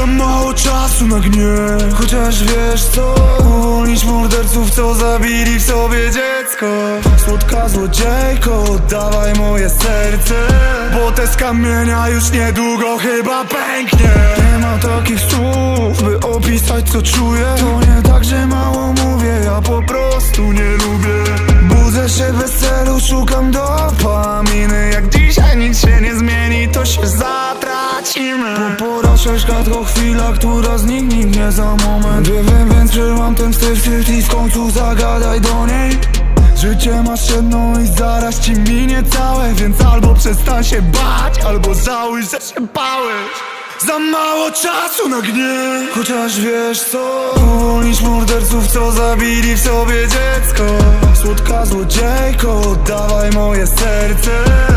Za mało czasu na gniew. Chociaż wiesz co? Uwolnić morderców, co zabili w sobie dziecko. Słodka złodziejko, oddawaj moje serce Bo te z kamienia już niedługo chyba pęknie. Nie ma takich słów, by opisać co czuję. To nie tak, że mało mówię, ja po prostu nie lubię. Budzę się bez celu, szukam dopaminy. Jak dzisiaj nic się nie zmieni, to się zatracimy To chwila, która zniknie za moment. Wiem, więc przełam ten wstyd i w końcu zagadaj do niej. Życie masz jedno i zaraz ci minie całe Więc albo przestań się bać, albo żałuj, że się bałeś. Za mało czasu na gniew Chociaż wiesz co? Uwolnić morderców, co zabili w sobie dziecko. Słodka złodziejko, oddawaj moje serce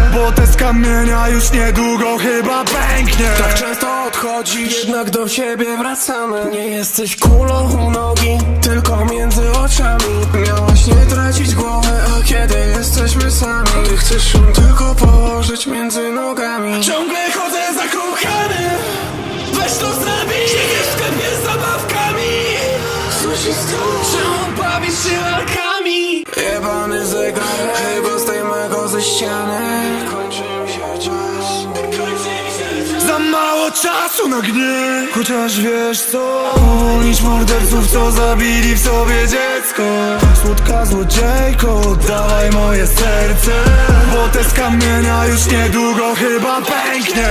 kamienia już niedługo chyba pęknie. Tak często odchodzisz, jednak do siebie wracamy. Nie jesteś kulą u nogi, tylko między oczami. Miałaś nie tracić głowy, a kiedy jesteśmy sami. Ty chcesz ją tylko położyć między nogami. Ciągle chodzę zakruchany Weź to zabij Siedzisz w sklepie z zabawkami. Słyszysz to? Czemu bawisz się lalkami? Jebany zegar, chyba zdejmę go ze ściany Za mało czasu na gniew Chociaż wiesz co Uwolnić morderców, co zabili w sobie dziecko. Słodka złodziejko, oddawaj moje serce Bo te z kamienia już niedługo chyba pęknie